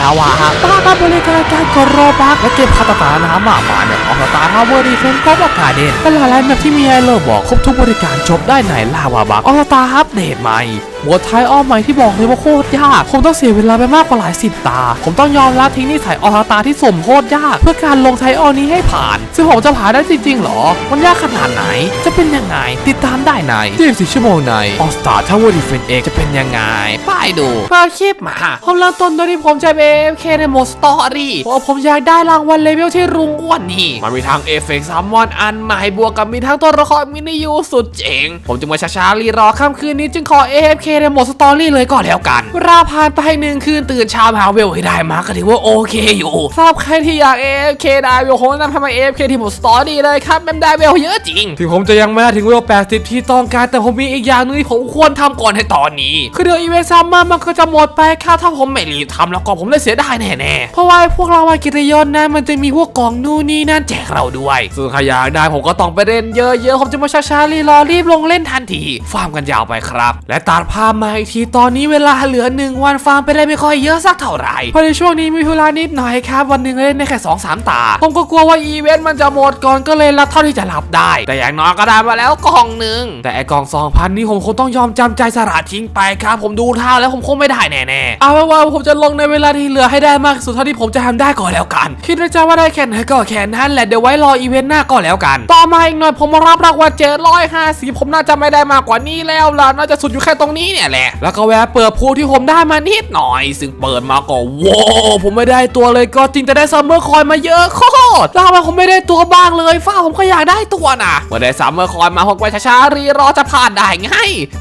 ลาวาป้าการบริการการกดโรบักและเก็บคาตาตาน้ำหมามาเนี่ยออสตาร์ทาวเวอร์ดีเฟนก็ประกาศเด่นเป็นหลายๆแบบที่มีไอเลอร์บอกครบทุกบริการจบได้ในลาวาบักออสตาร์อัปเดตใหม่ บทท้ายอ้อมใหม่ที่บอกเลยว่าโคตรยาก ผมต้องเสียเวลาไปมากกว่าหลายสิบตา ผมต้องยอมรับทิ้งนิสัยออสตาที่สมโคตรยาก เพื่อการลงไทยออนี้ให้ผ่าน ซึ่งผมจะผ่านได้จริงๆหรอ มันยากขนาดไหน จะเป็นยังไง ติดตามได้ใน24ชั่วโมงในออสตาทาวเวอร์ดีเฟนเอกจะเป็นยังไงไปดูเปิดคลิปมาผมเริ่มต้นโดยที่ผมจะเป็น AFK ในโหมดสตอรี่เพราะผมอยากได้รางวัลเลเวลที่รุงอ้วนนี่ มันมีทั้งเอฟเฟกต์ซัมมอนอันใหม่บวกกับมีทั้งตัวละครมินิยูสุดเจ๋ง ผมจึงมาช้าๆรีรอค่ำคืนนี้จึงขอ AFK ในโหมดสตอรี่เลยก็แล้วกันเวลาผ่านไปหนึ่งคืนตื่นเช้ามาหาเวลให้ได้มาก็ถือว่าโอเคอยู่สำหรับใครที่อยาก AFK ได้เวลคงแนะนำให้มา AFK ที่หมดสตอรี่เลยครับแมมได้เวลเยอะจริง ถึงผมจะยังไม่ได้ถึงเวล80ที่ต้องการแต่ผมมีอีกอย่างหนึงที่ผมควรทำก่อนในตอนนี้ คือเดี๋ยวอีเวนต์ซัมเมอร์มันก็จะหมดไปครับถ้าผมไม่รีบทำแล้วก็ผมได้เสียดายแน่ๆเพราะว่าพวกเราวากิตยนนั้นมันจะมีพวกกล่องนู่นนี่นั่นแจกเราด้วยซึ่งใครอยากได้ผมก็ต้องไปเล่นเยอะๆผมจะมาช้าๆรีรอรีบลงเล่นทันทีฟาร์มกันยาวไปครับ และตัดภาพมาอีกทีตอนนี้เวลาเหลือหนึ่งวันฟาร์มไปได้ไม่ค่อยเยอะสักเท่าไหร่เพราะในช่วงนี้มีเวลานิดหน่อยครับวันหนึ่งเล่นได้แค่สองสามตา ผมก็กลัวว่าอีเวนต์มันจะหมดก่อนก็เลยรับเท่าที่จะรับได้ แต่อย่างน้อยก็ได้มาแล้วกล่องหนึ่งแต่ไอกล่องสองพันนี้ผมคงต้องยอมจำใจสละทิ้งไปครับ ผมดูท่าแล้วผมคงไม่ได้แน่ๆเอาเป็นว่าผมจะลงในเวลาที่เหลือให้ได้มากสุดเท่าที่ผมจะทำได้ก่อนแล้วกัน คิดว่าจะว่าได้แค่ไหนก็แค่นั้นแหละเดี๋ยวไว้รออีเวนต์หน้าก็แล้วกัน ต่อมาอีกหน่อยผมมารับรางวัลเจ็ดร้อยห้าสิบผมน่าจะไม่ได้มากกว่านี้แล้วล่ะน่าจะสุดอยู่แค่ตรงนี้เนี่ยแหละ แล้วก็แวะเปิดพูที่ผมได้มานิดหน่อย ซึ่งเปิดมาก็โว้วผมไม่ได้ตัวเลยก็จริงแต่ได้ซัมเมอร์คอยมาเยอะโคตรแล้วทำไมผมไม่ได้ตัวบ้างเลยฟ้าผมก็อยากได้ตัวน่ะเมื่อได้ซัมเมอร์คอยมาผมไปช้าๆรีรอจะผ่านได้ไง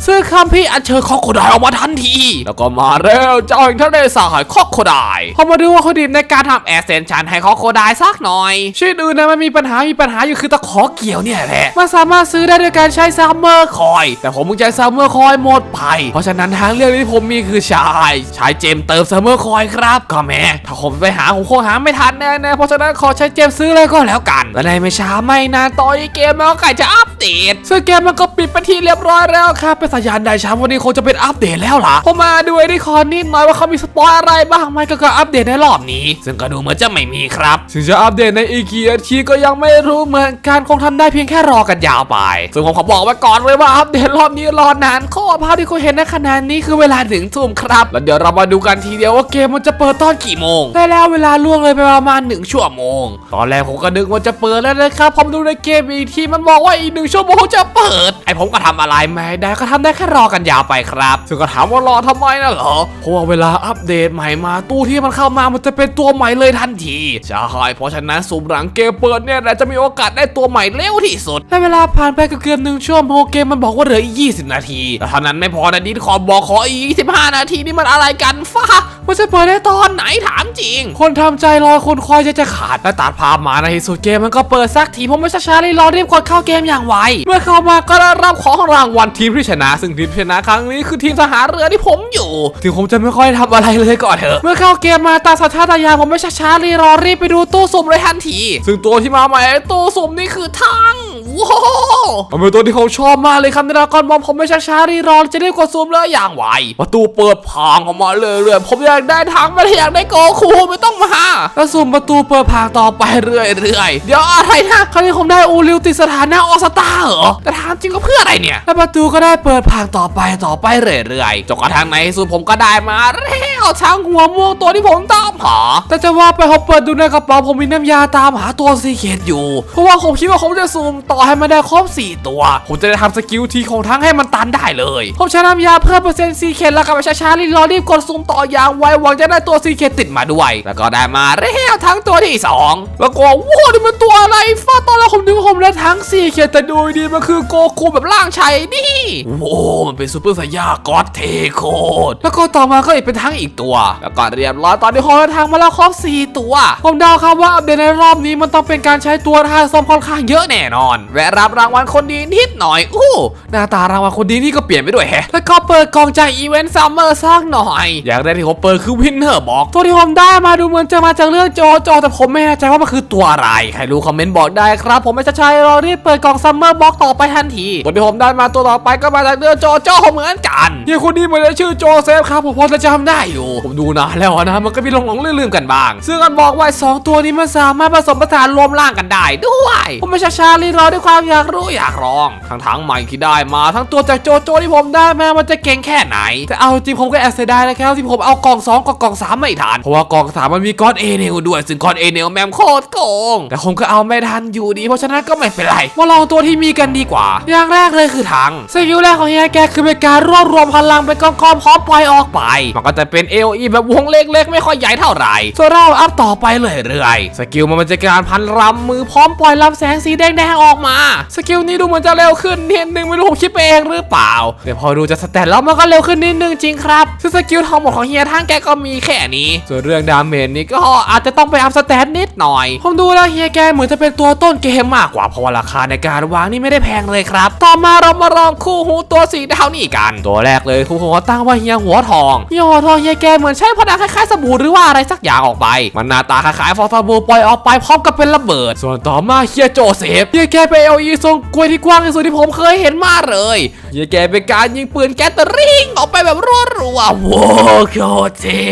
ซึ่งคำพี่อัญเชิญคอกโคไดออกมาทันที แล้วก็มาเร็วเจ้าแห่งทะเลสาบคอกโคไดพอมาดูว่าเขาดีในการทำแอสเซนชันให้คอกโคไดสักหน่อยชื่ออื่นนะมันมีปัญหามีปัญหาอยู่คือตะขอเกี่ยวเนี่ยแหละมันสามารถซื้อได้ด้วยการใช้ซัมเมอร์คอย แต่ผมมึงใช้ซัมเมอร์คอยหมดไปเพราะฉะนั้นทางเลือกที่ผมมีคือช้ใช้เจมเติมซัมเมอร์คอยครับก็แม่ถ้าผมไปหาผมคงหาไม่ทันแน่ๆเพราะฉะนั้นขอใช้เจมซื้อเลยก็แล้วกันและในไม่ช้าไม่นานตอนนี้เกมมันก็จะอัปเดตซึ่งเกมมันก็ปิดไปที่เรียบร้อยแล้วครับเป็นสัญญาณได้ช้าวันนี้คงจะเป็นอัปเดตแล้วล่ะผมมาดูไอ้ที่คอนนิดหน่อยว่าเขามีสปอยอะไรบ้างไหมก็ก็อัปเดตในรอบนี้ ซึ่งก็ดูเหมือนจะไม่มีครับถึงจะอัปเดตในอีกกี่นาทีก็ยังไม่รู้เหมือนกันคงทำได้เพียงแค่รอกันยาวไป ซึ่งผมขอบอกไว้ก่อนเลยว่าอัปเดตรอบนี้รอนานข้อภาพที่คุณเห็นในขณะนี้คือเวลาถึงทุ่มครับ แล้วเดี๋ยวเรามาดูกันทีเดียวว่าเกมมันจะเปิดตอนกี่โมงได้แล้วเวลาล่วงเลยไปประมาณหนึ่งชั่วโมง ตอนแรกผมก็นึกว่าจะเปิดแล้วนะครับผมดูในเกมอีกทีมันบอกว่าอีกหนึ่งชั่วโมงจะเปิด ไอผมก็ทำอะไรไม่ได้ก็ทำได้แค่รอกันยาวไปครับซึ่งก็ถามว่ารอทำไมนะเหรอเพราะว่าเวลาอัปเดตใหม่มาตู้ที่มันเข้ามามันจะเป็นตัวใหม่เลยทันทีใช่เพราะฉะนั้นสุ่มหลังเกมเปิดเนี่ยแหละจะมีโอกาสได้ตัวใหม่เร็วที่สุดและเวลาผ่านไปเกือบหนึ่งชั่วโมงเกมมันบอกว่าเหลืออีก20 นาทีแต่เท่านั้นไม่พอนะดิสคอร์บอกขออีก 15 นาทีนี่มันอะไรกันฟ้ามันจะเปิดได้ตอนไหนถามจริง คนทำใจรอคนคอยจะจะขาดและตัดภาพมาในที่สุดเกมมันก็เปิดสักทีผมไม่ช้าๆเลยรอรีบกดเข้าเกมอย่างไว เมื่อเข้ามาก็ได้รับของรางวัลทีมที่ชนะ ซึ่งทีมชนะครั้งนี้คือทีมทหารเรือที่ผมอยู่ ถึงผมจะไม่ค่อยทำอะไรเลยก่อนเถอะ เมื่อเข้าเกมมาตาสัญชาตญาณผมไม่ช้าๆเลยรอรีบไปดูตู้สุ่มเลยทันที ซึ่งตัวที่มาใหม่ตู้สุ่มนี่คือทั้ง ว้าวมันเป็นตัวที่ผมชอบมากเลยครับในดรากอนบอมผมไม่ช้าๆรีรอจะได้กดซูมเลยอย่างไวประตูเปิดพางออกมาเรื่อยๆผมอยากได้ทั้งไม่อยากได้โกคูไม่ต้องมาแล้วซูมประตูเปิดพางต่อไปเรื่อยๆเดี๋ยวอะไรนะคราวนี้ผมได้อูริวติดสถานะออสตาเหรอแต่ถามจริงก็เพื่ออะไรเนี่ยแล้วประตูก็ได้เปิดพางต่อไปต่อไปเรื่อยๆจนกระทั่งในที่สุดผมก็ได้มาแล้วช้างหัวม่วงตัวที่ผมตามหาแต่จะว่าไปผมเปิดดูในกระเป๋าผมมีน้ำยาตามหาตัวซีเคทอยู่ เพราะว่าผมคิดว่าผมจะซูมต่อให้มันได้ครบ 4 ตัว ผมจะได้ทำสกิลทีของทั้งให้มันตันได้เลย ผมใช้น้ำยาเพิ่มเปอร์เซ็นต์ซีเคทแล้วก็ไปช้าๆรีบรอรีบกดซูมต่อยางไวหวังจะได้ตัวซีเคทติดมาด้วย แล้วก็ได้มาแล้วทั้งตัวที่สองแล้วก็ว้าวนี่มันตัวอะไรฟ้าตอนแรกผมนึกว่าผมได้ทั้งซีเคทแต่ดูดีมันคือโกคูแบบร่างชัยนี่โว้วมันเป็นซูเปอร์ไซยากอดเทโคตรแล้วก็ต่อมาก็อีกเป็นทั้งอีกตัว แล้วก็เรียบร้อยตอนนี้ผมได้ทางมาแล้วครบ4ตัว ผมเดาครับว่าอัปเดตในรอบนี้มันต้องเป็นการใช้ตัวท่าซ่อมค่อนข้างเยอะแน่นอนแวะรับรางวัลคนดีนิดหน่อยอู้หน้าตารางวัลคนดีนี่ก็เปลี่ยนไปด้วยแฮะแล้วก็เปิดกล่องจากอีเวนต์ซัมเมอร์สักหน่อย อยางแรกที่ผมเปิดคือวินเนอร์บอกตัวที่ผมได้มาดูเหมือนจะมาจากเรื่องโจโจแต่ผมไม่แน่ใจว่ามันคือตัวอะไร ใครรู้คอมเมนต์บอกได้ครับ ผมไม่จะใช่รอรีบเปิดกล่องซัมเมอร์บ็อกต่อไปทันทีตัวที่ผมได้มาตัวต่อไปก็มาจากเรื่องโจโจเหมือนกันเฮียคนนี้มันชื่อโจเซฟครับผมพอจะจำได้อยู่ ผมดูนานแล้วนะมันก็มีหลงๆลืมๆกันบ้าง ซึ่งกันบอกว่าสองตัวนี้มันสามารถผสมผสานรวมร่างกันได้ด้วยผมไม่ชาชาลีรอด้วยความอยากรู้อยากลอง ทั้งทั้งใหม่ที่ได้มาทั้งตัวจากโจโจที่ผมได้มามันจะเก่งแค่ไหน แต่เอาจริงผมก็แอบเสียดายนะครับที่ผมเอากล่องสองกับกล่องสามไม่ทันเพราะว่ากล่องสามมันมีก้อนเอเนลด้วยซึ่งก้อนเอเนลแมมโคตรโกงแต่ผมก็เอาไม่ทันอยู่ดี เพราะฉะนั้นก็ไม่เป็นไรมาลองตัวที่มีกันดีกว่า อย่างแรกเลยคือถังสกิลแรกของเฮียแกคือเป็นการรวบรวมพลังเป็นก้อนๆพร้อมปล่อยออกไป มันก็จะเป็น AOE แบบวงเล็กๆ ไม่ค่อยใหญ่เท่าไหร่ส่วนเราอัพต่อไปเรื่อยๆสกิลมันจะการพันรำมือพร้อมปล่อยลำแสงสีแดงๆออกมา สกิลนี้ดูเหมือนจะเร็วขึ้นนิดนึงไม่รู้ผมคิดไปเองหรือเปล่าแต่พอดูจากสแตทแล้วมันก็เร็วขึ้นนิดนึงจริงครับซึ่งสกิลทั้งหมดของเฮียทั้งแกก็มีแค่นี้ ส่วนเรื่องดาเมจนี่ก็อาจจะต้องไปอัพสแตทนิดหน่อย ผมดูแล้วเฮียแกเหมือนจะเป็นตัวต้นเกมมากกว่าเพราะว่าราคาในการวางนี่ไม่ได้แพงเลยครับ ต่อมาเรามาลองคู่หูตัวสีดาวนี่กัน ตัวแรกเลยคู่หูตั้งว่าเฮียหัวทองเฮียหัวทองเฮียแกเหมือนใช้พลังคล้ายๆสบู่หรือว่าอะไรสักอย่างออกไป มันหน้าตาคล้ายๆฟองสบูปล่อยออกไปพร้อมกับเป็นระเบิด ส่วนต่อมาเฮียโจเซฟเฮียแกไปเอลีทรงกล้วยที่กว้างที่สุดที่ผมเคยเห็นมาเลยเฮียแกเป็นการยิงปืนแก๊สเตอริงออกไปแบบรัวๆว้าวโคตรเท่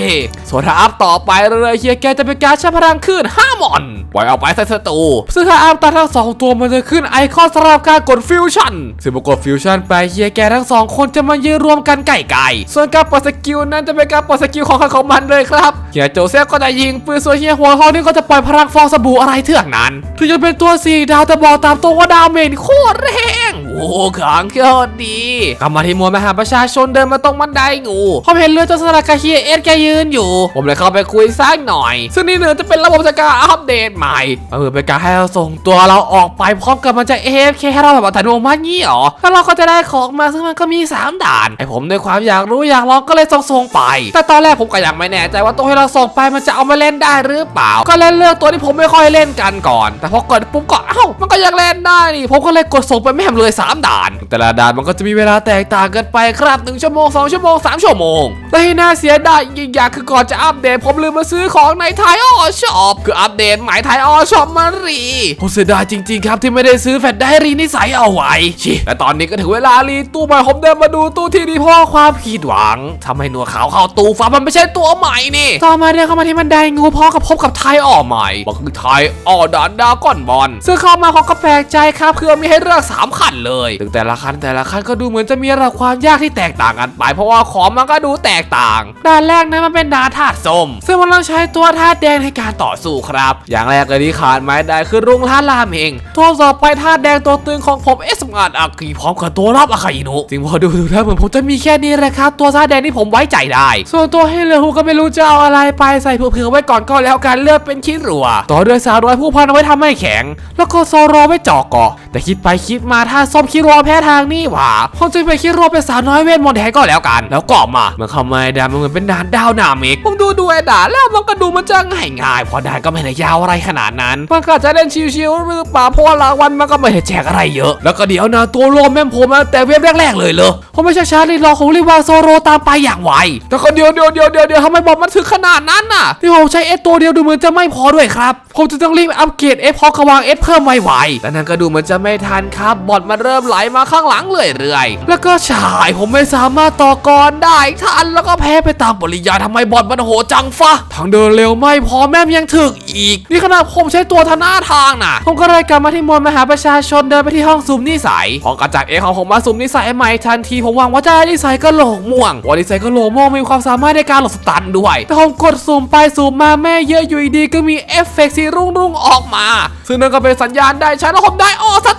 ส่วนถ้าอัพต่อไปเลยเฮียแกจะเป็นการใช้พลังขึ้นห้ามอนปล่อยออกไปใส่ศัตรูซึ่งถ้าอัพตาทั้งสองตัวมันจะขึ้นไอคอนสำหรับการกดฟิวชั่นซึ่งกดฟิวชั่นไปเฮียแกทั้งสองคนจะมายืนรวมกันไก่ไก่ส่วนการปล่อยสกิลนั้นจะเป็นการปล่อยสกิลของของมันเลยครับเฮียโจเซฟก็จะยิงปืนส่วนเฮียหัวทองนี่ก็จะปล่อยพลังฟองสบู่อะไรเถื่อนนั้นถึงจะเป็นตัวสี่ดาวแต่บอกตามตัวว่าดาวเมจโคตรแรง อ้ขังโคตรดีกลับมาที่มวลมหาประชาชนเดินมาตรงบันไดงูผมเห็นเรือเจ้าสลากาเฮียเอสแกยืนอยู่ ผมเลยเข้าไปคุยสักหน่อย ซึ่งนี่เนือจะเป็นระบบจากกาอัปเดตใหม่เออเป็นการให้เราส่งตัวเราออกไปพร้อมกับมันจะ AFK ให้เราแบบอัตโนมัติงี้เหรอแล้วเราก็จะได้ของมาซึ่งมันก็มี 3 ด่านไอผมด้วยความอยากรู้อยากลองก็เลยส่งส่งไป แต่ตอนแรกผมก็ยังไม่แน่ใจว่าตัวที่เราส่งไปมันจะเอามาเล่นได้หรือเปล่า ก็เล่นเลือกตัวที่ผมไม่ค่อยเล่นกันก่อน แต่พอกดปุ๊บก็เอ้ามันก็ยังเล่นได้นี่ผมก็เลยกดส่งไปแม่มเลย3 ด่าน แต่ละด่านมันก็จะมีเวลาแตกต่างกันไปครับ 1 ชั่วโมง 2 ชั่วโมง 3 ชั่วโมง และที่น่าเสียดายอีกอย่างคือก่อนจะอัปเดต ผมลืมมาซื้อของในไทยออช็อปคืออัปเดตหมายไทยออช็อปมารีผมเสียดายจริง ๆ ครับที่ไม่ได้ซื้อแฟลชไดรีนิสัยเอาไว้ชิและตอนนี้ก็ถึงเวลารีตู้ใหม่ผมเดินมาดูตู้ที่ดีพราะความผิดหวังทำให้หนวดขาวเข้าตู้ฟ้ามันไม่ใช่ตัวใหม่นี่ต่อมาเดินเข้ามาที่มันไดงูพร้อกับพบกับไทยออใหม่มันคือไทยออดานดาก้อนบอลซึ่งเข้ามาเขาก็แปลกใจครับคือมีให้เลือกสามคันเลยซึ่งแต่ละคันแต่ละคันก็ดูเหมือนจะมีระดับความยากที่แตกต่างกันไป เพราะว่าของมันก็ดูแตกต่าง ด่านแรกนั้นมันเป็นด่านธาตุส้ม ซึ่งมันต้องใช้ตัวธาตุแดงในการต่อสู้ครับ อย่างแรกเลยที่ขาดไม่ได้คือรุงท่าลามเองตัวต่อไปธาตุแดงตัวตึงของผมเอสงานอาคีพร้อมกับตัวรับอาคาอินุจึงพอดูดูแล้วเหมือนผมจะมีแค่นี้แหละครับตัวธาตุแดงที่ผมไว้ใจได้ ส่วนตัวให้เลอฮูก็ไม่รู้จะเอาอะไรไปใส่เผื่อไว้ก่อนก็แล้วกันเลือกเป็นคิดรัว ต่อด้วยสาวร้อยผู้พันเอาไว้ทำให้แข็ง แล้วก็โซโรไว้จอกกาะแต่คิดไปคิดมาถ้าส้มคิดรัวแพ้ทางนี่หว่าผมจะไปคิดรัวเป็นสาวน้อยเวทมนต์แทนก็แล้วกัน แล้วก็มาเมื่อเข้ามาดานมันเหมือนเป็นด่านดาวนาเมกผมดูดูไอ้ด่านแล้วมันก็ดูมันจะง่ายง่ายๆเพราะด่านก็ไม่ได้ยาวอะไรขนาดนั้นมันก็จะเล่นชิวๆหรือเปล่าเพราะว่ารางวัลมันก็ไม่ได้แจกอะไรเยอะ แล้วก็เดี๋ยวนะตัวโลมแม่ผมแต่เว็บแรกๆเลยเหรอผมไม่ช้าๆรีรอของรีวาโซโรตามไปอย่างไวแต่ก็เดี๋ยวเดี๋ยวเดี๋ยวเดี๋ยวเดี๋ยวทำไมบอกมันถึงขนาดนั้นน่ะ ที่ผมใช้เอสตัวเดียวดูเหมือนจะไม่พอด้วยครับผมจะต้องรีบอัปเกรดเอฟพอกระวางเอสเพิ่มไวๆแต่นั้นก็ดูเหมือนจะไม่ทันครับบอทมันเริ่มไหลมาข้างหลังเรื่อยๆ แล้วก็ฉายผมไม่สามารถต่อกรได้ทันแล้วก็แพ้ไปตามปริยายทำไมบอทมันโหจังฟะทางเดินเร็วไม่พอแม่ยังถึกอีก นี่ขนาดผมใช้ตัวทนาทางน่ะ ผมก็เลยกลับมาที่มวลมหาประชาชนเดินไปที่ห้องซุมนิสัยพอกระจากเอของผมมาซุมนิสัยใหม่ทันทีผมหวังว่าจะนิสัยกระโหลกม่วงวานิสัยกระโหลกม่วงมีความสามารถในการหลบสตันด้วย แต่ผมกดซูมไปซูมมาแม่เยอะอยู่ดีก็มีเอฟเฟกต์สีรุ่งรุ่งออกมา ซึ่งนั่นก็เป็นสัญญาณได้ใช้แล้วผมได้ออสต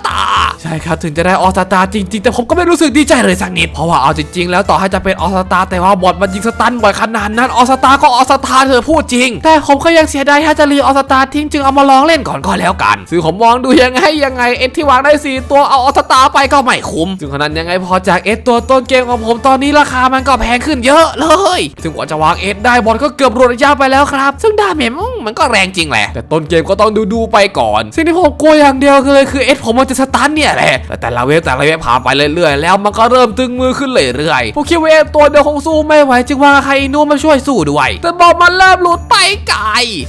ใช่ครับถึงจะได้ออสตาจริง ๆ แต่ผมก็ไม่รู้สึกดีใจเลยสักนิดเพราะว่าเอาจริง ๆ แล้วต่อให้จะเป็นออสตาแต่ว่าบอดมันยิงสตันบ่อยขนาดนั้นออสตาก็ออสตาเธอพูดจริง แต่ผมก็ยังเสียดายถ้าจะรีออสตาทิ้งจึงเอามาลองเล่นก่อนก็แล้วกันซึ่งผมมองดูยังไงยังไงเอ็ดที่วางได้สี่ตัวเอาออสตาไปก็ไม่คุ้มซึ่งขนาดยังไงพอจากเอ็ดตัวต้นเกมของผมตอนนี้ราคามันก็แพงขึ้นเยอะเลยซึ่งกว่าจะวางเอ็ดได้บอลก็เกือบรวดระยะไปแล้วครับซึ่งดาเมจมันก็แรงจริงแหละแต่ต้นเกมก็ต้องดูดูไปก่อน สิ่งที่ผมกลัวอย่างเดียวคือคือเอ็ดผมมันจะสตันเนี่ยแหละแต่ละเวฟแต่ละเวฟผ่านไปเรื่อยๆแล้วมันก็เริ่มตึงมือขึ้นเรื่อยๆผมคิดว่าเอตัวเดียวคงสู้ไม่ไหวจึงว่าใครนูมาช่วยสู้ด้วย แต่บอลมันเริ่มหลุดไปไกล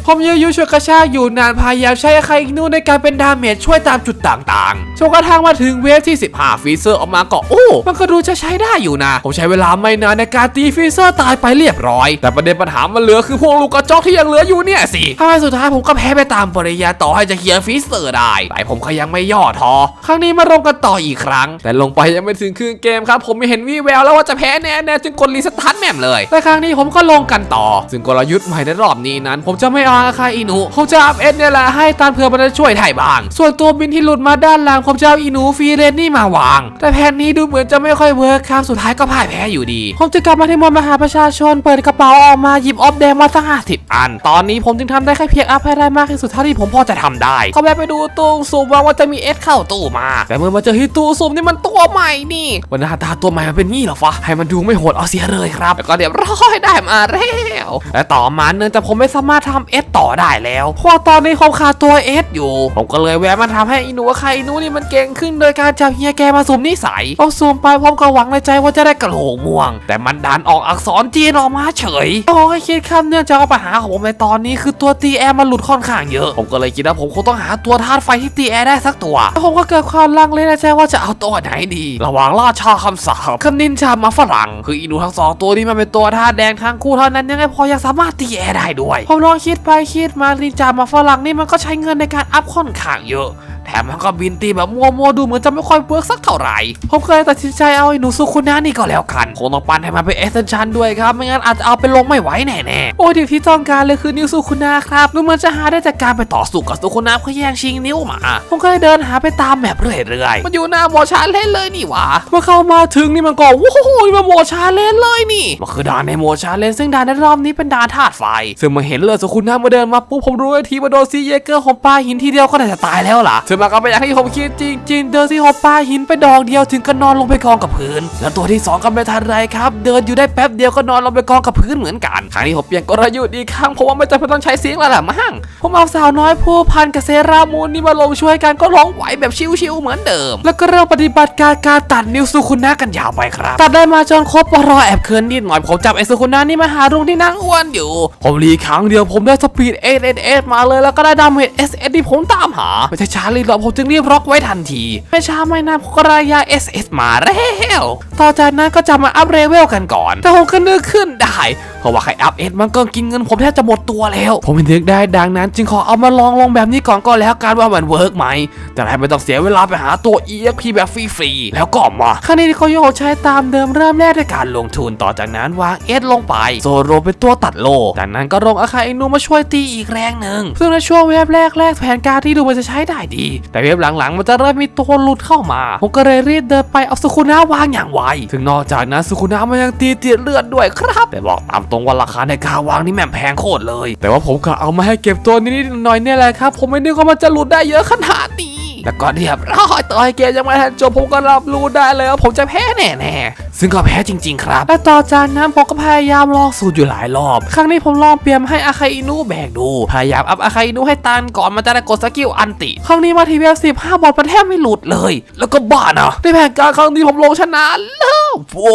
ผมยื้อยุช่วยกระชากอยู่นานพยายามใช้ใครนูในการเป็นดาเมจช่วยตามจุดต่างๆจนกระทั่งมาถึงเวฟที่ 15ฟีเซอร์ออกมาก็โอ้มันก็ดูจะใช้ได้อยู่นะ ผมใช้เวลาไม่นานในการตีฟีเซอร์ตายไปเรียบร้อย แต่ประเด็นปัญหามันเหลือคือพวกลูกกระจอกที่ยังเหลืออยู่เนี่ยสิทำไมสุดท้ายผมก็แพ้ไปตามปริยาต่อให้จะเคลียร์ฟีเซอร์ได้แต่ผมก็ยังไม่ย่อท้อครั้งนี้มาลงกันต่ออีกครั้ง แต่ลงไปยังไม่ถึงครึ่งเกมครับ ผมไม่เห็นวี่แววแล้วว่าจะแพ้แน่ๆจึงกดรีสตาร์ทแมมเลยแต่ครั้งนี้ผมก็ลงกันต่อ ซึ่งกลยุทธ์ใหม่ในรอบนี้นั้น ผมจะไม่เอาอาคาอินุผมจะอัพเอสเนี่ยแหละให้ตานเผื่อมันจะช่วยถ่ายบ้าง ส่วนตัวบินที่หลุดมาด้านหลังผมจะเอาอินุฟีเรนนี่มาวาง แต่แผนนี้ดูเหมือนจะไม่ค่อยเวิร์คครับสุดท้ายก็พ่ายแพ้อยู่ดี ผมจะกลับมาที่มณมหาประชาชนเปิดกระเป๋าออกมาหยิบออฟแดงมาสักห้าสิบอัน ตอนนี้ผมจึงทำได้แค่เพียงอัพให้ได้มากที่สุดเท่าที่ผมพอจะทำได้เขาแวะไปดูตู้สูบว่าจะมีเอสเข้าตู้มา แต่เมื่อมาเจอที่ตู้สูบนี่มันตัวใหม่นี่วันหน้าตาตัวใหม่มันเป็นงี้เหรอฟะให้มันดูไม่โหดเอาเสียเลยครับแล้วก็เดี๋ยวร้อยได้มาแล้วและต่อมาเนื่องจากผมไม่สามารถทำเอสต่อได้แล้วเพราะตอนนี้ผมขาดตัวเอสอยู่ ผมก็เลยแวะมาทำให้อินูว่าใครอินูนี่มันเก่งขึ้นโดยการจับเฮียแกมาสุ่มนิสัยเอาสุ่มไปพร้อมกับหวังในใจว่าจะได้กระโหลกม่วง แต่มันดันออกอักษรจีนออกมาเฉยโอ้ยคิดคำเนื่องจากปัญหาของผมในตอนนี้คือตัวตีแอร์มันหลุดค่อนข้างเยอะ ผมก็เลยคิดว่าผมคงต้องหาตัวธาตุไฟที่ตีแอได้สักตัวแล้วผมก็ก็เกิดความลังเลในใจว่าจะเอาตัวไหนดี ระหว่างราชาคำสาปกับนินจามาฝรั่ง คืออินูทั้งสองตัวนี้มันเป็นตัวธาตุแดงทั้งคู่เท่านั้นยังไงพอยังสามารถตีแอร์ได้ด้วยผมลองคิดไปคิดมานินจามาฝรั่งนี่มันก็ใช้เงินในการอัพค่อนข้างเยอะแถมมันก็บินตีแบบมัวๆดูเหมือนจะไม่ค่อยเวิร์กสักเท่าไหร่ผมเคยตัดสินใจเอาไอ้หนูสุคุนะนี่ก็แล้วกันคงต้องปั้นให้มันเป็นเอเซนชันด้วยครับ ไม่งั้นอาจจะเอาไปลงไม่ไหวแน่ๆ โอ้ดิวที่ต้องการเลยคือนิวสุคุนะครับดูเหมือนจะหาได้จากการไปต่อสู้กับสุคุนะเพื่อแย่งชิงนิ้วมา ผมก็เลยเดินหาไปตามแบบเรื่อยๆ มันอยู่หน้าโมชาเล่นเลยนี่หว่าเมื่อเข้ามาถึงนี่มันก็โอ้โหมาโมชาเล่นเลยนี่มันคือด่านในโมชาเลนซึ่งด่านในรอบนี้เป็นด่านธาตุไฟ ซึ่งมาเห็นเลยสุคุนะมาเดินมาปุ๊บผมรู้ทันทีว่าโดนซีเยเกอร์ของปลาหินทีเดียวก็น่าจะตายแล้วล่ะซึ่งมันก็ไม่อยากให้ผมคิดจริงๆเดินซีของปลาหินไปดอกเดียวถึงก็นอนลงไปกองกับพื้น แล้วตัวที่สองก็ไม่ทันไรครับ เดินอยู่ได้แป๊บเดียวก็นอนลงไปกองกับพื้นเหมือนกันครั้งนี้ผมเปลี่ยนกลยุทธ์อีกครั้งเพราะว่าไม่จำเป็นต้องใช้เสียงแล้วล่ะมั้งผมเอาสาวน้อยผู้พันกับเซรามูนนี่มาลงช่วยกันก็ร้องไหวแบบชิวๆเหมือนเดิม แล้วก็เริ่มปฏิบัติการการตัดนิวสุคุนะกันยาวไปครับ ตัดได้มาจนครบรอแอบเคินนิดหน่อยผมจับไอ้สุคุนะนี่มาหาลุงที่นั่งอ้วนอยู่ ผมรีครั้งเดียวผมได้สปีดเอเอเอมาเลยแล้วก็ได้ดาเมจเอสเอที่ผมตามหาไม่ใช่ช้าเลยหรอกผมจึงรีบร็อกไว้ทันที ไม่ช้าไม่นานผมก็รายยา SS มาแล้วต่อจากนั้นก็จะมาอัพเลเวลกันก่อน แต่ผมก็นึกขึ้นได้ เพราะว่าใครอัพเอสมันก็กินเงินผมแทบจะหมดตัวแล้ว ผมนึกได้ดังนั้น จึงขอเอามาลองลองแบบนี้ก่อนก็แล้วกันว่ามันเวิร์กไหมแต่ไม่ต้องเสียเวลาไปหาตัว EXP แบบฟรีๆแล้วก็มาครั้งนี้เขาโยกใช้ตามเดิมเริ่มแรกด้วยการลงทุนต่อจากนั้นวางเอสลงไปโซโรเป็นตัวตัดโลจากนั้นก็ลงอาคาอินูมาช่วยตีอีกแรงหนึ่งซึ่งในช่วงเวฟแรกแรกๆแผนการที่ดูมันจะใช้ได้ดี แต่เวฟหลังๆ มันจะเริ่มมีตัวหลุดเข้ามาผมก็เลยรีบเดินไปเอาสุคุนะวางอย่างไวถึงนอกจากนั้นสุคุนะมันยังตีเตียเลือดด้วยครับ แต่บอกตามตรงว่าราคาในการวางนี่แม่งแพงโคตรเลย แต่ว่าผมก็เอามาให้เก็บตัวนิดๆหน่อยๆเนี่ยแหละครับ ผมไม่นึกว่ามันจะหลุดได้เยอะขนาดนี้แล้วก็เรียบร้อยต่อให้เกมยังไม่ทันจบผมก็รับรู้ได้เลยว่าผมจะแพ้แน่ๆซึ่งก็แพ้จริง ๆ ครับ และต่อจากนั้นผมก็พยายามลองสูตรอยู่หลายรอบ ครั้งนี้ผมลองเปลี่ยนให้อาคาอินุแบกดู พยายามอัพอาคาอินุให้ตันก่อนมันจะได้กดสกิลอันติ ครั้งนี้มาทีเวลสิบห้าบอลมันแทบไม่หลุดเลย แล้วก็บ้านะในแผนการครั้งนี้ผมลงชนะแล้ว โอ้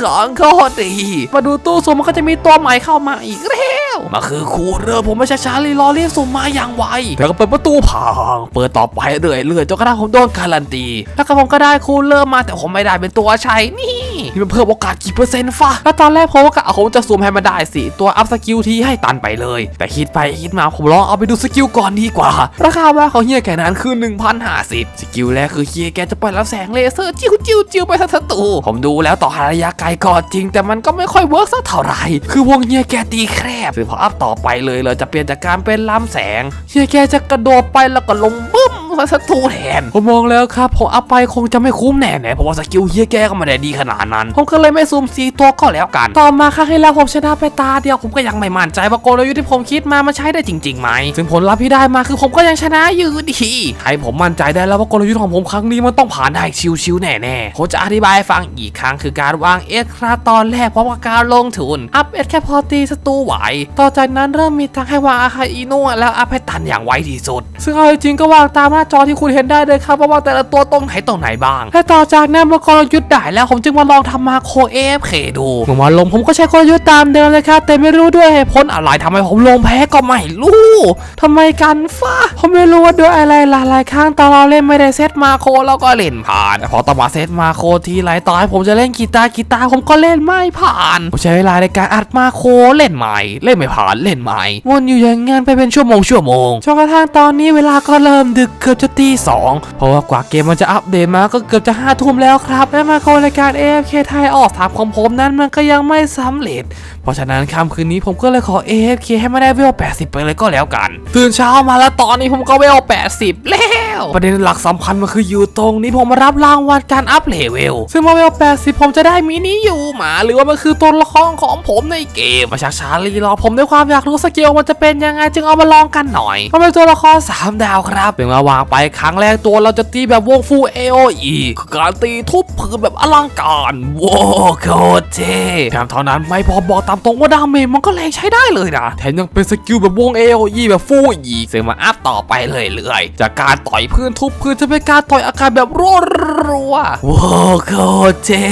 ของโคตรดี มาดูตู้สุ่มมันก็จะมีตัวใหม่เข้ามาอีกแล้วมาคือคูเรอร์ผมไม่ช้าๆเลยรอเรียกสุ่มมาอย่างไวแล้วก็เปิดประตูพังเปิดต่อไปเรื่อยๆจนกระทั่งผมโดนการันตี แล้วก็ผมก็ได้คูเลอร์มาแต่ผมไม่ได้เป็นตัวใช้นี่นี่มันเพิ่มโอกาสกี่เปอร์เซ็นต์ฟะแล้วตอนแรกผมก็กะผมจะซูมให้มันได้สิตัวอัพสกิลทีให้ตันไปเลย แต่คิดไปคิดมาผมลองเอาไปดูสกิลก่อนดีกว่า ราคาว่าของเฮียแกนั้นคือ 1,050 สกิลแรกคือเฮียแกจะปล่อยรับแสงเลเซอร์จิ้วจิ้วจิ้วไปทัศัตรูผมดูแล้วต่อระยะไกลก็จริง แต่มันก็ไม่ค่อยเวิร์กสักเท่าไหร่คือวงเฮียแกตีแคบคือพออัพต่อไปเลยเราจะเปลี่ยนจากการเป็นลำแสงเฮียแกจะกระโดดไปแล้วก็ลงบึ้มใส่ศัตรูแทนผมมองแล้วครับผมเอาไปคงจะไม่คุ้มแน่แน่เพราะว่าสกิลเฮียแกก็ไม่ได้ดีขนาดนั้น ผมก็เลยไม่ซูมสีตัวก็แล้วกัน ต่อมาครั้งที่แล้วผมชนะไปตาเดียวผมก็ยังไม่มั่นใจว่ากลยุทธ์ที่ผมคิดมามันใช้ได้จริงๆไหมซึ่งผลลัพธ์ที่ได้มาคือผมก็ยังชนะอยู่ดีให้ผมมั่นใจได้แล้วว่ากลยุทธ์ของผมครั้งนี้มันต้องผ่านได้ชิวๆแน่ๆผมจะอธิบายฟังอีกครั้งคือการวางเอสครับตอนแรกเพราะว่าการลงทุนอัพเอสแค่พอตีศัตรูไหวต่อจากนั้นเริ่มมีทางให้วางอาคาอิโนะแล้วอัพให้ตันอย่างไวที่สุด ซึ่งเอาจริงก็วางตามหน้าจอที่คุณเห็นได้เลยครับว่าแต่ละตัวตรงไหนตรงไหนบ้าง และต่อจากนั้นเมื่อกลยุทธ์ได้แล้วผมจึงมาลองทำมาโคเอฟเคดูเมื่อมาลงผมก็ใช้กลยุทธ์ตามเดิมเลยครับแต่ไม่รู้ด้วยเหตุผลอะไรทำไมผมลงแพ้ก็ไม่รู้ทำไมกันฟ้าผมไม่รู้ว่าด้วยอะไรหลายๆครั้งตอนเราเล่นไม่ได้เซตมาโคแล้วก็เล่นผ่านแต่พอต้อมาเซตมาโคทีไรต่อให้ผมจะเล่นกีตาร์กีตาร์ผมก็เล่นไม่ผ่านผมใช้เวลาในการอัดมาโคเล่นใหม่ เล่นไม่ผ่านเล่นใหม่วนอยู่อย่างงั้นไปเป็นชั่วโมงชั่วโมงจนกระทั่งตอนนี้เวลาก็เริ่มดึกเกือบจะตีสองเพราะว่ากว่าเกมมันจะอัปเดตมาก็เกือบจะห้าทุ่มแล้วครับ และมาโครายการ AFK ไทยออกถามของผมนั้นมันก็ยังไม่สำเร็จ เพราะฉะนั้นค่ำคืนนี้ผมก็เลยขอ AFK ให้ม่ได้เวล80 ไปเลยก็แล้วกัน ตื่นเช้ามาแล้วตอนนี้ผมก็เวล80 แล้ว ประเด็นหลักสำคัญมันคืออยู่ตรงนี้ผมมารับรางวัลการอัพเลเวล ซึ่งมาเวล80 ผมจะได้มินิยูหมา หรือว่ามันคือตัวละครของผมในเกมมาชักช้ารีรอผมด้วยความอยากรู้สกิลมันจะเป็นยังไงจึงเอามาลองกันหน่อยมันเป็นตัวละคร3ดาวครับเป็นมาวางไปครั้งแรกตัวเราจะตีแบบวงฟูเอโออีคือการตีทุบพื้นแบบอลังการว้าวโคตรเท่แถมเท่านั้นไม่พอบอกตามตรงว่าดาเมจมันก็แรงใช้ได้เลยนะแถมยังเป็นสกิลแบบวง AOE แบบฟูอีกซึ่งมาอัพต่อไปเลยเรื่อยๆจากการต่อยพื้นทุบพื้นจะเป็นการต่อยอาการแบบรัวรัวๆว้าวโคตรเท่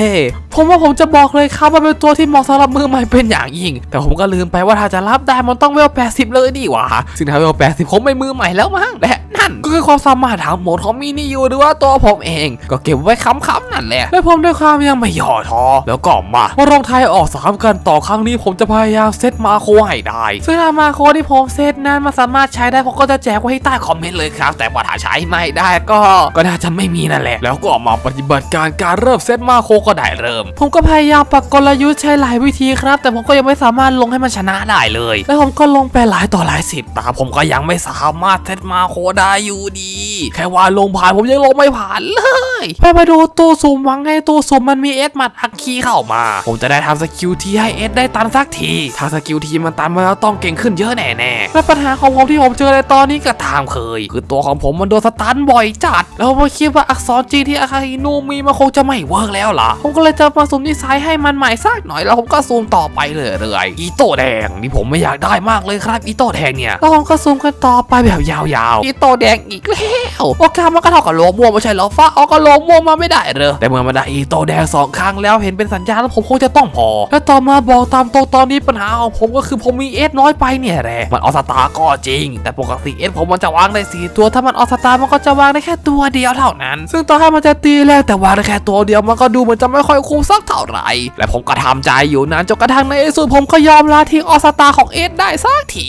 ผมว่าผมจะบอกเลยครับว่าเป็นตัวที่เหมาะสำหรับมือใหม่เป็นอย่างยิ่ง แต่ผมก็ลืมไปว่าถ้าจะรับได้มันต้องเวล 80 เลยดีหว่าซึ่งถ้าเวล 80 ผมไม่มือใหม่แล้วมั้งและนั่นก็คือความสามารถทางหมดของมินิยูหรือว่าตัวผมเอง ก็เก็บไว้ค้ำๆ นั่นแหละและผมด้วยความยังไม่ย่อท้อแล้วก็มาว่าลงไทายออกสามกันต่อครั้งนี้ผมจะพยายามเซตมาโคให้ได้ซึ่งถ้ามาโคที่ผมเซตนั้นมันสามารถใช้ได้ผมก็จะแจกไว้ให้ใต้คอมเมนต์เลยครับ แต่ว่าถ้าใช้ไม่ได้ก็ ก็น่าจะไม่มีนั่นแหละ แล้วก็มาปฏิบัติการการเริ่มเซตมาโคก็ได้เริ่ม ผมก็พยายามปักกลยุทธ์ใช้หลายวิธีครับ แต่ผมก็ยังไม่สามารถลงให้มันชนะได้เลย แล้วผมก็ลงไปหลายต่อหลายสิบแต่ผมก็ยังไม่สามารถเซตมาโคได้อยู่ดี แค่ว่าลงผ่านผมยังลงไม่ผ่านเลย ไปมาดูตู้สุ่มหวังให้ตู้สุ่มมันมีเอสมัดอักคีเข้ามา ผมจะได้ทำสกิลทีให้เอสได้ตันสักที ถ้าสกิลทีมันตันมาแล้วต้องเก่งขึ้นเยอะแน่ๆและปัญหาของผมที่ผมเจอในตอนนี้ก็ตามเคย คือตัวของผมมันโดนสตันบ่อยจัด แล้วผมคิดว่าอักษรจีที่อาคาฮินูมีมันคงจะไม่เวิร์กแล้วล่ะ ผมก็เลยจะมาสุ่มนิสัยให้มันใหม่สักหน่อยแล้วผมก็ซูมต่อไปเรื่อยๆอีโต้แดงนี่ผมไม่อยากได้มากเลยครับอีโต้แดงเนี่ยแล้วผมก็ซูมกันต่อไปแบบยาวๆอีโต้แดงอีกแล้วโอกาสมันก็เท่ากับโลม่วงไม่ใช่หรอฟ้าเอาก็โลม่วงมาไม่ได้เลยแต่เมื่อมาได้อีโตแดงสองครั้งแล้วเห็นเป็นสัญญาณแล้วผมคงจะต้องพอ และต่อมาบอกตามตรงตอนนี้ปัญหาของผมก็คือผมมีเอสน้อยไปเนี่ยแหละมันออสตาก็จริง แต่ปกติเอสผมมันจะวางได้สี่ตัวถ้ามันออสตามันก็จะวางได้แค่ตัวเดียวเท่านั้น ซึ่งต่อให้มันจะตีแรงแต่วางได้แค่ตัวเดียวมันก็ดูเหมือนจะไม่ค่อยคุ้มสักเท่าไหร่และผมก็ทำใจอยู่นานจนกระทั่งในที่สุดผมก็ยอมลาทิ้งออสตาของเอสได้สักที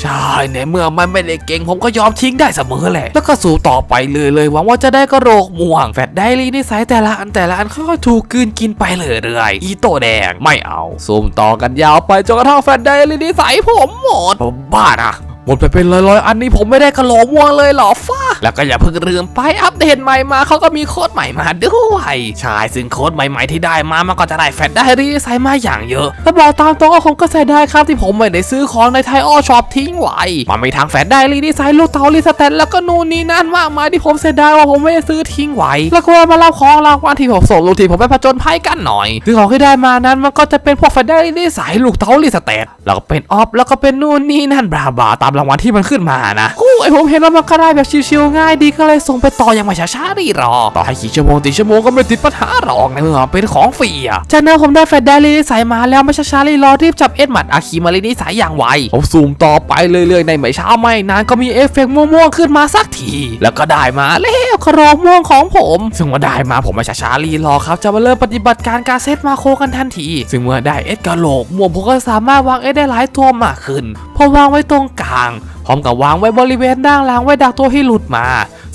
ใช่ในเมื่อมันไม่ได้เก่งผมก็ยอมทิ้งได้เสมอแหละแล้วก็สู้ต่อไปเลยเลยหวังว่าจะได้กระโหลกม่วงแฟดไดรี่นิสัยแต่ละอันแต่ละอันค่อยๆถูกกืนกินไปเลยเรื่อยอีโตแดงไม่เอาซูมต่อกันยาวไปจนกระทั่งแฟนไดลินิสัยผมหมดผมบ้านะ หมดไปเป็นร้อยๆอันนี้ผมไม่ได้กระโหลกม่วเลยเหรอฟ้า แล้วก็อย่าเพิ่งลืมไปอัปเดตใหม่มาเขาก็มีโค้ดใหม่มาด้วยใช่ซึ่งโค้ดใหม่ๆที่ได้มามันก็จะได้แฟดไดรี่นิสัยมาอย่างเยอะถ้าบอกตามตรงก็คงก็เสียดายครับที่ผมไม่ได้ซื้อของในไทยออช็อปทิ้งไว้มันมีทางแฟดไดรี่นิสัยลูกเตาลิสแตนแล้วก็นู่นนี่นั่นมากมายที่ผมเสียดายว่าผมไม่ได้ซื้อทิ้งไว้แล้วก็มารับของรางวัลที่ผมส่งลูกทีผมไปผจญภัยกันหน่อยคือของที่ได้มานั้นมันก็จะเป็นพวกแฟดไดรี่นิสัยลูกเตาลิสแตนแล้วก็เป็นออฟแล้วก็เป็นนู่นนี่นั่นบลาบลาตามรางวัลที่มันขึ้นมานะโอ้ยผมเห็นว่ามันก็ได้แบบชิวๆง่ายดีก็เลยส่งไปต่อยังไม่ช้าๆรีรอต่อให้กี่ชั่วโมงตีชั่วโมงก็ไม่ติดปัญหาหรอกในเมื่อมันเป็นของฟรีอะจากนั้นผมได้แฟดไดรี่นิสัยมาแล้วไม่ช้าๆรีรอรีบจับเอ็ดหมัดอาคีมารีนิสัยอย่างไวผมซูมต่อไปเรื่อยๆในไม่ช้าไม่นานก็มีเอฟเฟกต์ม่วงๆขึ้นมาสักที แล้วก็ได้มาแล้วครองม่วงของผม ซึ่งว่าได้มาผมไม่ช้าๆรีรอครับจะมาเริ่มปฏิบัติการการเซตมาโคกันทันที ซึ่งเมื่อได้เอ็ดกะโหลกม่วงผมก็สามารถวางเอ็ดได้หลายตัวมากขึ้นพอวางไว้ตรงกลางพร้อมกับวางไว้บริเวณด้านล่างไว้ดักตัวให้หลุดมา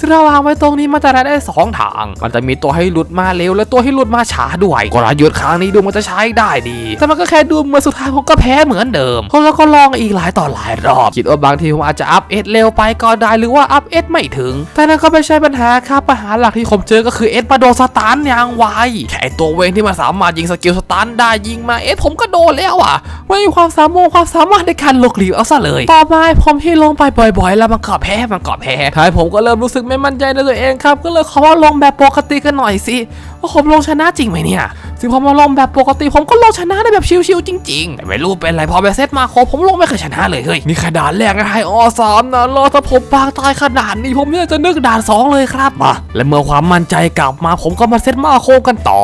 ซึ่งซึ่งเราวางไว้ตรงนี้มันจะได้ได้สองทาง มันจะมีตัวให้หลุดมาเร็ว และตัวให้หลุดมาช้าด้วยกลยุทธ์ครั้งนี้ดูมันจะใช้ได้ดี แต่มันก็แค่ดูเหมือนสุดท้ายผมก็แพ้เหมือนเดิมแล้วก็ลองอีกหลายต่อหลายรอบคิดว่าบางทีผมอาจจะอัพเอสเร็วไปก็ได้หรือว่าอัพเอสไม่ถึง แต่นั่นก็ไม่ใช่ปัญหาครับปัญหาหลักที่ผมเจอก็คือเอสมาโดนสตันยางไวแค่ไอตัวเวงที่มันสามารถยิงสกิลสตันได้ยิงมาเอสผมก็โดนแล้วอะไม่มีความสามารถความสามารถในการหลบหลีกเอาซะเลย ต่อมาผมที่ลงไปบ่อยๆ แล้วมันก็แพ้มันก็แพ้ท้ายผมก็เริ่มรู้สึกไไม่มั่นใจในตัวเองครับ ก็เลยขอว่าลงแบบปกติกันหน่อยสิว่าผมลงชนะจริงไหมเนี่ยซึ่งพอมาลงแบบปกติผมก็ลงชนะได้แบบชิวๆจริงๆแต่ไม่รู้เป็นไรพอไปเซตมาโครบผมลงไม่เคยชนะเลยเฮ้ยนี่ขนาดแรกนะไทยอสามนะรอถ้าผมปางตายขนาดนี้ผมเนี่ยจะนึกด่านสองเลยครับมาและเมื่อความมั่นใจกลับมาผมก็มาเซตมาโคกันต่อ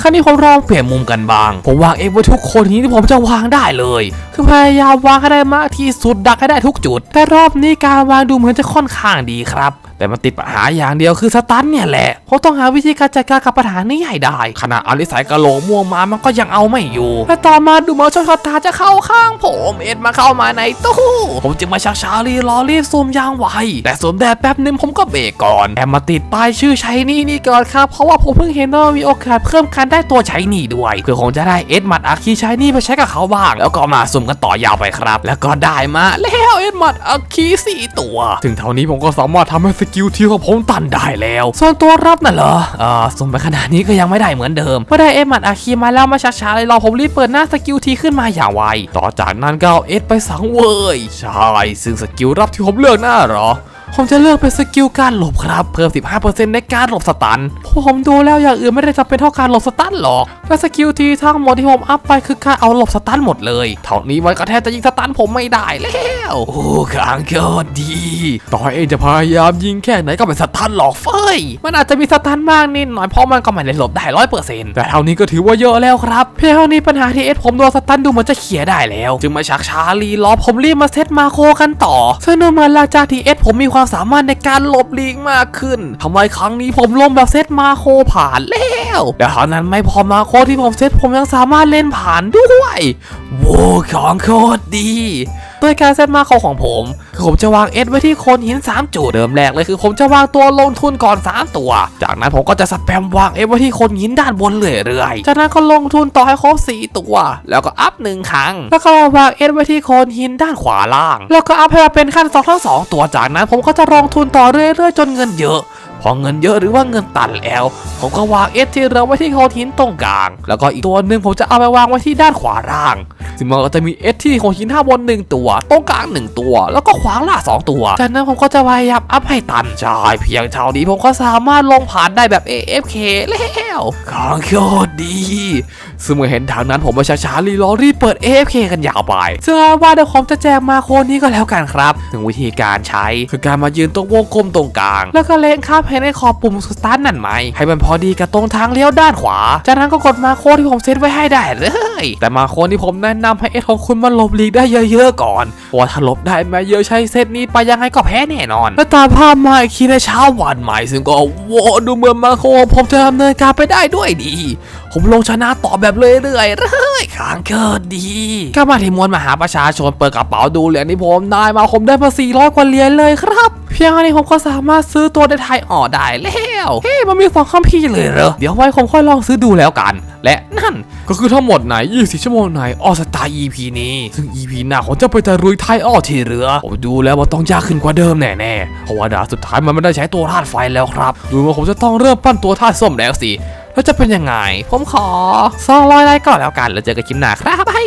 ครั้นี้ผมลองเปลี่ยนมุมกันบ้าง ผมวางเอฟไว้ทุกคนทีนี้ที่ผมจะวางได้เลย คือพยายามวางให้ได้มากที่สุดดักให้ได้ทุกจุด แต่รอบนี้การวางดูเหมือนจะค่อนข้างดีครับ แต่มันติดปัญหาอย่างเดียวคือสตันเนี่ยแหละผมต้องหาวิธีการจัดการกับปัญหานี้ให้ได้ ขณะอลิสายกะโหลกม่วงมามันก็ยังเอาไม่อยู่และต่อมาดูมือนคชะตาจะเข้าข้างผมเอ็ดมาเข้ามาในตู้ผมจึงมาชักช้ารีรอรีบซูมยางไวแต่ซูมได้แป๊บนึงผมก็เบรกก่อนแต่มาติดป้ายชื่อใช้นี่นี่ก่อนครับเพราะว่าผมเพิ่งเห็นว่ามีโอกาสเพิ่มการได้ตัวใช้นี่ด้วยเพื่อคงจะได้เอ็ดมัดอาคีใช้นี่ไปใช้กับเขาบ้าง แล้วก็มาซูมกันต่อยาวไปครับ แล้วก็ได้มาแล้วเอ็ดมัดอาคีสี่ตัว ถึงเท่านี้ผมก็สามารถทำให้สกิลทีของผมตันได้แล้วส่วนตัวรับน่ะเหรอเออซูมไปขนาดนี้ก็ยังไม่ได้เหมือนเดิมเมื่อได้เอ็ดมัดอาคีมาแล้วมาช้าๆเลยเรอผมรีบเปิดหน้าสกิลทีขึ้นมาอย่างไวต่อจากนั้นก็เอาเอ็ดไปสังเวยใช่ซึ่งสกิลรับที่ผมเลือกหน้าหรอผมจะเลือกเป็นสกิลการหลบครับ เพิ่ม 15%ในการหลบสตันเพราะผมดูแล้วอย่างอื่นไม่ได้จำเป็นเท่าการหลบสตันหรอกและสกิลทีทั้งหมดที่ผมอัพไปคือการเอาหลบสตันหมดเลย เท่านี้มันก็แทบจะยิงสตันผมไม่ได้แล้ว โอ้ขางเกินดี ต่อให้เองจะพยายามยิงแค่ไหนก็เป็นสตันหรอกเฟยมันอาจจะมีสตันบ้างนิดหน่อยเพราะมันก็ไม่ได้หลบได้ร้อยเปอร์เซ็นต์แต่เท่านี้ก็ถือว่าเยอะแล้วครับ เพียงเท่านี้ปัญหาที่เอสผมโดนสตันดูเหมือนจะเขี่ยได้แล้ว จึงมาชักช้ารีรอผมรีบมาเซตมาโคกันต่อซึ่งดูเหมือนลังจากที่เอสผมมีความสามารถในการหลบหลีกมากขึ้นทำไมครั้งนี้ผมลงแบบเซตมาโคผ่านแล้วแต่เท่านั้นไม่พอมาโคที่ผมเซตผมยังสามารถเล่นผ่านด้วยโว้ของโคตรดี โดยการเซตมาโคของผม คือผมจะวางเอสไว้ที่โคนหิน 3 จุดเดิมแรกเลยคือผมจะวางตัวลงทุนก่อน 3 ตัว จากนั้นผมก็จะสแปมวางเอสไว้ที่โคนหินด้านบนเรื่อยๆ จากนั้นก็ลงทุนต่อให้ครบ4ตัว แล้วก็อัพหนึ่งครั้ง แล้วก็วางเอสไว้ที่โคนหินด้านขวาล่าง แล้วก็อัพให้มาเป็นขั้นสองทั้งสองตัวจากนั้นผมก็จะลงทุนต่อเรื่อยๆ จนเงินเยอะ พอเงินเยอะหรือว่าเงินตันแล้ว ผมก็วางเอสที่เรือไว้ที่โคนหินตรงกลาง แล้วก็อีกตัวหนึ่งผมจะเอาไปวางไว้ที่ด้านขวาล่าง ซึ่งมันก็จะมีเอสที่โคนหินท่าบนหนึ่งตัว ตรงกลางหนึ่งตัว แล้วก็ขวางล่าสองตัว จากนั้นผมก็จะพยายามอัพให้ตันใช่เพียงเท่านี้ผมก็สามารถลงผ่านได้แบบ AFK แล้วของโคตรดี ซึ่งเมื่อเห็นทางนั้นผมมาช้าๆรีรอรีเปิด AFK กันยาวไปซึ่งเอว่าเดี๋ยวผมจะแจกมาโคนนี้ก็แล้วกันครับถึงวิธีการใช้คือการมายืนตรงวงกลมตรงกลาง แล้วก็เล็งข้ามเพนในขอบปุ่มสตาร์ทนั่นไหม ให้มันพอดีกับตรงทางเลี้ยวด้านขวา จากนั้นก็กดมาโค้ดที่ผมเซตไว้ให้ได้เลย แต่มาโค้ดที่ผมแนะนำให้เอสของคุณมาหลบหลีกได้เยอะๆก่อนเพราะถ้าหลบได้มาเยอะใช้เซตนี้ไปยังไงก็แพ้แน่นอนแล้วตามภาพมาอีกทีในเช้าวันใหม่ซึ่งก็โว้ดูเหมือนมาโคของผมจะดำเนินการไปได้ด้วยดี ผมลงชนะต่อแบบเรื่อยๆเรื่อยๆข้างเกิดดีก็มาที่มวลมหาประชาชนเปิดกระเป๋าดูเหรียญที่ผมได้มาผมได้มา 400 กว่าเหรียญเลยครับ เพียงเท่านี้ผมก็สามารถซื้อตัวในไทยออกได้แล้วเฮ้ยมันมีสองคัมภีร์เลยเหรอเดี๋ยวไว้ผมค่อยลองซื้อดูแล้วกัน และนั่นก็คือทั้งหมดใน24 ชั่วโมงในออสตา EP นี้ ซึ่ง EP หน้าผมจะไปตะรุยไทยออที่เรือ ผมดูแล้วว่าต้องยากขึ้นกว่าเดิมแน่ๆเพราะว่าดาสุดท้ายมันไม่ได้ใช้ตัวธาตุไฟแล้วครับ ดูว่าผมจะต้องเริ่มปั้นตัวธาตุส้มแล้วสิ แล้วจะเป็นยังไง ผมขอ200ไลค์ก่อนแล้วกัน แล้วเจอกันคลิปหน้าครับบาย